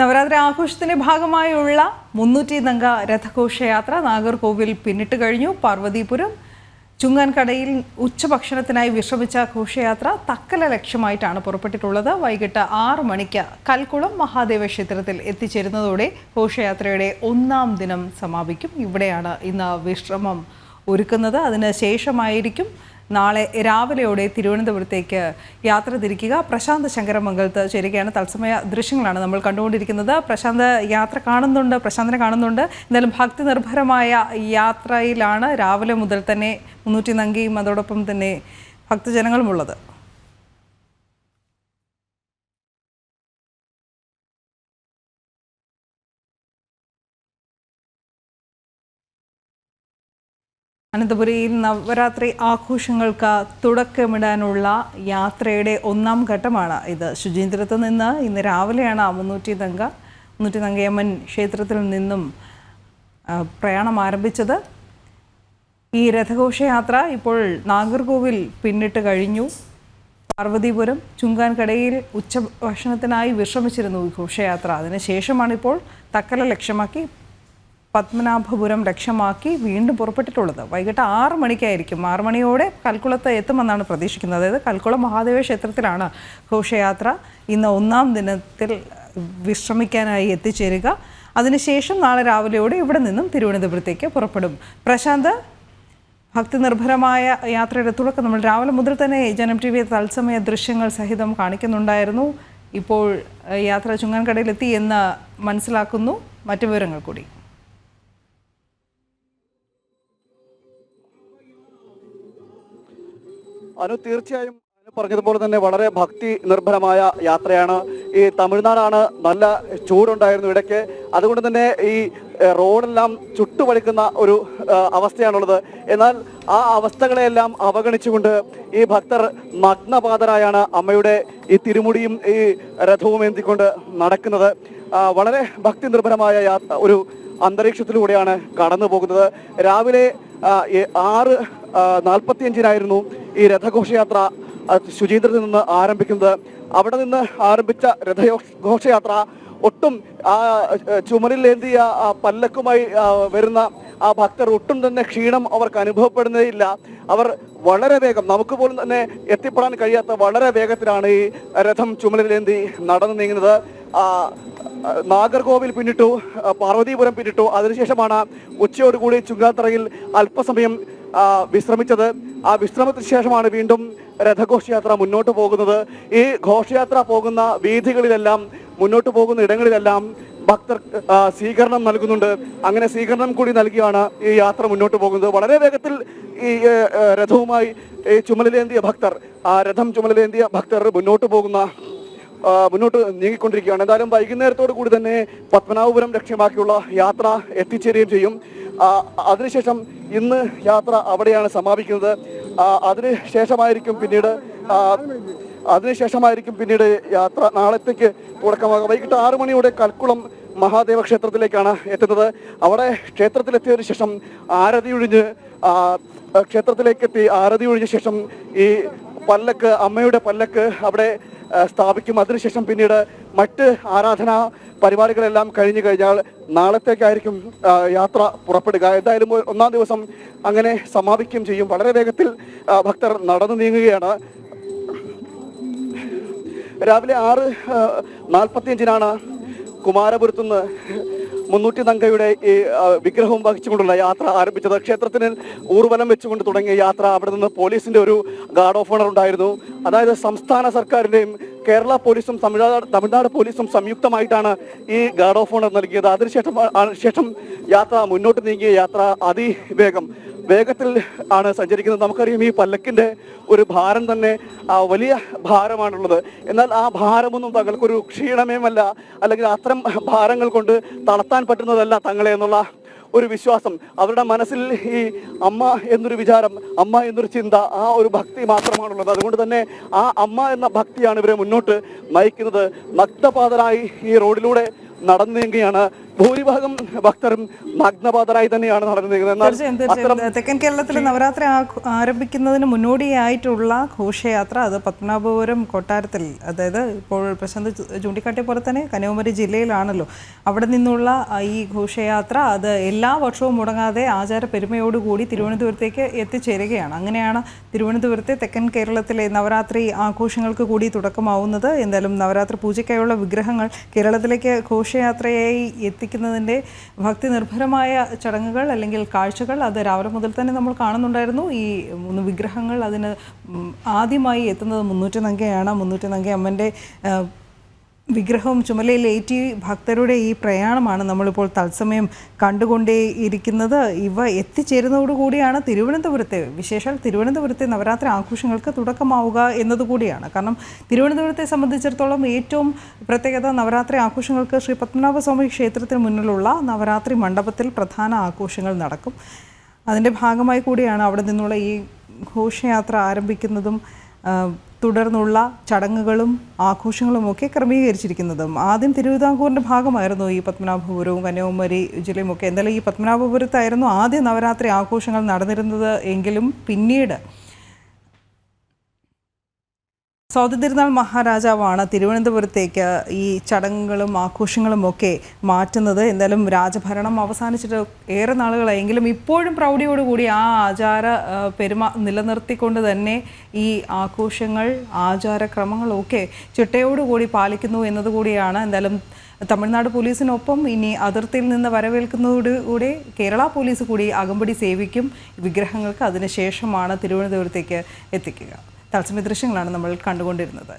നവരാത്രി ആഘോഷത്തിന്റെ ഭാഗമായുള്ള മുന്നൂറ്റി നങ്ക രഥഘോഷയാത്ര നാഗർകോവിൽ പിന്നിട്ട് കഴിഞ്ഞു. പാർവതിപുരം ചുങ്ങാൻകടയിൽ ഉച്ചഭക്ഷണത്തിനായി വിശ്രമിച്ച ഘോഷയാത്ര തക്കല ലക്ഷ്യമായിട്ടാണ് പുറപ്പെട്ടിട്ടുള്ളത്. വൈകിട്ട് ആറ് മണിക്ക് കൽക്കുളം മഹാദേവ ക്ഷേത്രത്തിൽ എത്തിച്ചേരുന്നതോടെ ഘോഷയാത്രയുടെ ഒന്നാം ദിനം സമാപിക്കും. ഇവിടെയാണ് ഇന്ന് വിശ്രമം ഒരുക്കുന്നത്. അതിന് ശേഷമായിരിക്കും നാളെ രാവിലെയോടെ തിരുവനന്തപുരത്തേക്ക് യാത്ര തിരിക്കുക. പ്രശാന്ത് ശങ്കരമംഗലത്ത് ചേരുകയാണ്. തത്സമയ ദൃശ്യങ്ങളാണ് നമ്മൾ കണ്ടുകൊണ്ടിരിക്കുന്നത്. പ്രശാന്ത് യാത്ര കാണുന്നുണ്ട് പ്രശാന്തിനെ കാണുന്നുണ്ട്. എന്തായാലും ഭക്തി നിർഭരമായ യാത്രയിലാണ് രാവിലെ മുതൽ തന്നെ മുന്നൂറ്റി നങ്കിയും അതോടൊപ്പം തന്നെ ഭക്തജനങ്ങളും അനന്തപുരിയിൽ നവരാത്രി ആഘോഷങ്ങൾക്ക് തുടക്കമിടാനുള്ള യാത്രയുടെ ഒന്നാം ഘട്ടമാണ് ഇത്. ശുചീന്ദ്രത്ത് നിന്ന് ഇന്ന് രാവിലെയാണ് മുന്നൂറ്റി തങ്ക മുന്നൂറ്റി തങ്കയമ്മൻ ക്ഷേത്രത്തിൽ നിന്നും പ്രയാണം ആരംഭിച്ചത്. ഈ രഥഘോഷയാത്ര ഇപ്പോൾ നാഗർകോവിൽ പിന്നിട്ട് കഴിഞ്ഞു. പാർവതിപുരം ചുങ്കാൻകടയിൽ ഉച്ചഭക്ഷണത്തിനായി വിശ്രമിച്ചിരുന്നു ഘോഷയാത്ര. അതിനുശേഷമാണിപ്പോൾ തക്കല ലക്ഷ്യമാക്കി പത്മനാഭപുരം ലക്ഷ്യമാക്കി വീണ്ടും പുറപ്പെട്ടിട്ടുള്ളത്. വൈകിട്ട് ആറ് മണിക്കായിരിക്കും. ആറ് മണിയോടെ കൽക്കുളത്ത് എത്തുമെന്നാണ് പ്രതീക്ഷിക്കുന്നത്. അതായത് കൽക്കുളം മഹാദേവ ക്ഷേത്രത്തിലാണ് ഘോഷയാത്ര. ഇന്ന് ഒന്നാം ദിനത്തിൽ വിശ്രമിക്കാനായി എത്തിച്ചേരുക. അതിനുശേഷം നാളെ രാവിലെയോടെ ഇവിടെ നിന്നും തിരുവനന്തപുരത്തേക്ക് പുറപ്പെടും. പ്രശാന്ത് ഭക്തി നിർഭരമായ യാത്രയുടെ തുടക്കം നമ്മൾ രാവിലെ മുതൽ തന്നെ ജനം ടി വി തത്സമയ ദൃശ്യങ്ങൾ സഹിതം കാണിക്കുന്നുണ്ടായിരുന്നു. ഇപ്പോൾ യാത്ര ചുങ്ങാൻകടയിലെത്തി എന്ന് മനസ്സിലാക്കുന്നു. മറ്റു വിവരങ്ങൾ കൂടി. അനു തീർച്ചയായും പറഞ്ഞതുപോലെ തന്നെ വളരെ ഭക്തി നിർഭരമായ യാത്രയാണ്. ഈ തമിഴ്നാടാണ് നല്ല ചൂടുണ്ടായിരുന്നു ഇടയ്ക്ക്. അതുകൊണ്ട് തന്നെ ഈ റോഡെല്ലാം ചുട്ടുപഴുക്കുന്ന ഒരു അവസ്ഥയാണുള്ളത്. എന്നാൽ ആ അവസ്ഥകളെയെല്ലാം അവഗണിച്ചുകൊണ്ട് ഈ ഭക്തർ നഗ്നപാതരായാണ് അമ്മയുടെ ഈ തിരുമുടിയും ഈ രഥവും എന്തിക്കൊണ്ട് നടക്കുന്നത്. വളരെ ഭക്തി നിർഭരമായ ഒരു അന്തരീക്ഷത്തിലൂടെയാണ് കടന്നു പോകുന്നത് രാവിലെ ആറ് നാൽപ്പത്തിയഞ്ചിനായിരുന്നു ഈ രഥഘോഷയാത്ര ശുചീന്ദ്രത്തിൽ നിന്ന് ആരംഭിക്കുന്നത്. അവിടെ നിന്ന് ആരംഭിച്ച രഥഘോഷയാത്ര ഒട്ടും ആ ചുമലിലേന്തിയ പല്ലക്കുമായി വരുന്ന ആ ഭക്തർ ഒട്ടും തന്നെ ക്ഷീണം അവർക്ക് അനുഭവപ്പെടുന്നേയില്ല. അവർ വളരെ വേഗം നമുക്ക് പോലും തന്നെ എത്തിപ്പെടാൻ കഴിയാത്ത വളരെ വേഗത്തിലാണ് ഈ രഥം ചുമലിലേന്തി നടന്നു നീങ്ങുന്നത്. നാഗർകോവിൽ പിന്നിട്ടു പാർവതീപുരം പിന്നിട്ടു. അതിനുശേഷമാണ് ഉച്ചയോടുകൂടി ചുങ്കാത്തറയിൽ അല്പസമയം വിശ്രമിച്ചത്. ആ വിശ്രമത്തിന് ശേഷമാണ് വീണ്ടും രഥഘോഷയാത്ര മുന്നോട്ട് പോകുന്നത്. ഈ ഘോഷയാത്ര പോകുന്ന വീഥികളിലെല്ലാം മുന്നോട്ട് പോകുന്ന ഇടങ്ങളിലെല്ലാം ഭക്തർ സ്വീകരണം നൽകുന്നുണ്ട്. അങ്ങനെ സ്വീകരണം കൂടി നൽകിയാണ് ഈ യാത്ര മുന്നോട്ട് പോകുന്നത്. വളരെ വേഗത്തിൽ ഈ രഥവുമായി ഈ ചുമലിലേന്തിയ ഭക്തർ ആ രഥം ചുമലിലേന്തിയ ഭക്തർ മുന്നോട്ട് പോകുന്ന മുന്നോട്ട് നീങ്ങിക്കൊണ്ടിരിക്കുകയാണ്. എന്തായാലും വൈകുന്നേരത്തോടു കൂടി തന്നെ പത്മനാഭപുരം ലക്ഷ്യമാക്കിയുള്ള യാത്ര എത്തിച്ചേരുകയും ചെയ്യും. അതിനുശേഷം ഇന്ന് യാത്ര അവിടെയാണ് സമാപിക്കുന്നത്. അതിന് ശേഷമായിരിക്കും പിന്നീട് അതിനുശേഷമായിരിക്കും പിന്നീട് യാത്ര. നാളത്തേക്ക് തുടക്കമാകുക വൈകിട്ട് ആറു മണിയോടെ കൽക്കുളം മഹാദേവ ക്ഷേത്രത്തിലേക്കാണ് എത്തുന്നത്. അവിടെ ക്ഷേത്രത്തിലെത്തിയതിനു ശേഷം ആരതി ഒഴിഞ്ഞ് ആ, ആരതി ഒഴിഞ്ഞ ശേഷം ഈ പല്ലക്ക് അമ്മയുടെ പല്ലക്ക് അവിടെ സ്ഥാപിക്കും. അതിനുശേഷം പിന്നീട് മറ്റ് ആരാധനാ പരിപാടികളെല്ലാം കഴിഞ്ഞു കഴിഞ്ഞാൽ നാളത്തേക്കായിരിക്കും യാത്ര പുറപ്പെടുക. എന്തായാലും ഒന്നാം ദിവസം അങ്ങനെ സമാപിക്കുകയും ചെയ്യും. വളരെ വേഗത്തിൽ ഭക്തർ നടന്നു നീങ്ങുകയാണ്. രാവിലെ ആറ് നാൽപ്പത്തിയഞ്ചിനാണ് കുമാരപുരത്തുനിന്ന് മുന്നൂറ്റി നങ്കയുടെ ഈ വിഗ്രഹവും വഹിച്ചുകൊണ്ടുള്ള യാത്ര ആരംഭിച്ചത്. ക്ഷേത്രത്തിന് ഊർവലം വെച്ചുകൊണ്ട് തുടങ്ങിയ യാത്ര അവിടെ നിന്ന് പോലീസിന്റെ ഒരു ഗാർഡ് ഓഫ് ഓണർ ഉണ്ടായിരുന്നു. അതായത് സംസ്ഥാന സർക്കാരിന്റെയും കേരള പോലീസും തമിഴ്നാട് തമിഴ്നാട് പോലീസും സംയുക്തമായിട്ടാണ് ഈ ഗാർഡ് ഓഫ് ഓണർ നൽകിയത്. അതിനുശേഷം ശേഷം യാത്ര മുന്നോട്ട് നീങ്ങിയ യാത്ര അതിവേഗം വേഗത്തിൽ ആണ് സഞ്ചരിക്കുന്നത്. നമുക്കറിയാം ഈ പല്ലക്കിന്റെ ഒരു ഭാരം തന്നെ വലിയ ഭാരമാണുള്ളത്. എന്നാൽ ആ ഭാരമൊന്നും തങ്ങൾക്കൊരു ക്ഷീണമേമല്ല അല്ലെങ്കിൽ അത്തരം ഭാരങ്ങൾ കൊണ്ട് തളർത്താൻ പറ്റുന്നതല്ല തങ്ങളെ എന്നുള്ള ഒരു വിശ്വാസം. അവരുടെ മനസ്സിൽ ഈ അമ്മ എന്നൊരു വിചാരം അമ്മ എന്നൊരു ചിന്ത ആ ഒരു ഭക്തി മാത്രമാണുള്ളത്. അതുകൊണ്ട് തന്നെ ആ അമ്മ എന്ന ഭക്തിയാണ് ഇവരെ മുന്നോട്ട് നയിക്കുന്നത്. നഗ്നപാതരായി ഈ റോഡിലൂടെ നടന്നു നീങ്ങുകയാണ് ഭൂരിഭാഗം ഭക്തരും നഗ്നപാതരായി തന്നെയാണ് നടന്നിരിക്കുന്നത്. തെക്കൻ കേരളത്തിൽ നവരാത്രി ആരംഭിക്കുന്നതിന് മുന്നോടിയായിട്ടുള്ള ഘോഷയാത്ര അത് പത്മനാഭപുരം കൊട്ടാരത്തിൽ അതായത് ഇപ്പോൾ പ്രശാന്ത് ചൂണ്ടിക്കാട്ടിയ പോലെ തന്നെ കന്യാകുമാരി ജില്ലയിലാണല്ലോ. അവിടെ നിന്നുള്ള ഈ ഘോഷയാത്ര അത് എല്ലാ വർഷവും മുടങ്ങാതെ ആചാര പെരുമയോടുകൂടി തിരുവനന്തപുരത്തേക്ക് എത്തിച്ചേരുകയാണ്. അങ്ങനെയാണ് തിരുവനന്തപുരത്തെ തെക്കൻ കേരളത്തിലെ നവരാത്രി ആഘോഷങ്ങൾക്ക് കൂടി തുടക്കമാവുന്നത്. എന്തായാലും നവരാത്രി പൂജയ്ക്കായുള്ള വിഗ്രഹങ്ങൾ കേരളത്തിലേക്ക് ഘോഷയാത്രയായി എത്തിക്കുന്നതിന്റെ ഭക്തി നിർഭരമായ ചടങ്ങുകൾ അല്ലെങ്കിൽ കാഴ്ചകൾ അത് രാവിലെ മുതൽ തന്നെ നമ്മൾ കാണുന്നുണ്ടായിരുന്നു. ഈ മൂന്ന് വിഗ്രഹങ്ങൾ അതിന് ആദ്യമായി എത്തുന്നത് മുന്നൂറ്റി നങ്കയാണ്. മുന്നൂറ്റി നങ്ക അമ്മന്റെ വിഗ്രഹവും ചുമലയിലേറ്റി ഭക്തരുടെ ഈ പ്രയാണമാണ് നമ്മളിപ്പോൾ തത്സമയം കണ്ടുകൊണ്ടേ ഇരിക്കുന്നത് ഇവ എത്തിച്ചേരുന്നതോടുകൂടിയാണ് തിരുവനന്തപുരത്തെ വിശേഷാൽ തിരുവനന്തപുരത്തെ നവരാത്രി ആഘോഷങ്ങൾക്ക് തുടക്കമാവുക എന്നതുകൂടിയാണ്. കാരണം തിരുവനന്തപുരത്തെ സംബന്ധിച്ചിടത്തോളം ഏറ്റവും പ്രത്യേകത നവരാത്രി ആഘോഷങ്ങൾക്ക് ശ്രീ പത്മനാഭസ്വാമി ക്ഷേത്രത്തിന് മുന്നിലുള്ള നവരാത്രി മണ്ഡപത്തിൽ പ്രധാന ആഘോഷങ്ങൾ നടക്കും. അതിന്റെ ഭാഗമായി കൂടിയാണ് അവിടെ നിന്നുള്ള ഈ ഘോഷയാത്ര ആരംഭിക്കുന്നതും തുടർന്നുള്ള ചടങ്ങുകളും ആഘോഷങ്ങളും ഒക്കെ ക്രമീകരിച്ചിരിക്കുന്നതും. ആദ്യം തിരുവിതാംകൂറിന്റെ ഭാഗമായിരുന്നു ഈ പത്മനാഭപുരവും കന്യാകുമാരി ജില്ലയും ഒക്കെ എന്തായാലും ഈ പത്മനാഭപുരത്തായിരുന്നു ആദ്യ നവരാത്രി ആഘോഷങ്ങൾ നടന്നിരുന്നത് എങ്കിലും പിന്നീട് സ്വാതി തിരുനാൾ മഹാരാജാവാണ് തിരുവനന്തപുരത്തേക്ക് ഈ ചടങ്ങുകളും ആഘോഷങ്ങളും ഒക്കെ മാറ്റുന്നത്. എന്തായാലും രാജഭരണം അവസാനിച്ചിട്ട് ഏറെ നാളുകളായെങ്കിലും ഇപ്പോഴും പ്രൗഢിയോടുകൂടി ആ ആചാര പെരുമാ പെരുമ നിലനിർത്തിക്കൊണ്ട് തന്നെ ഈ ആഘോഷങ്ങൾ ആചാരക്രമങ്ങളൊക്കെ ചിട്ടയോടുകൂടി പാലിക്കുന്നു എന്നതുകൂടിയാണ്. എന്തായാലും തമിഴ്നാട് പോലീസിനൊപ്പം ഇനി അതിർത്തിയിൽ നിന്ന് വരവേൽക്കുന്നതോടുകൂടി കേരള പോലീസ് കൂടി അകമ്പടി സേവിക്കും. വിഗ്രഹങ്ങൾക്ക് അതിനുശേഷമാണ് തിരുവനന്തപുരത്തേക്ക് എത്തിക്കുക. തത്സമയ ദൃശ്യങ്ങളാണ് നമ്മൾ കണ്ടുകൊണ്ടിരുന്നത്.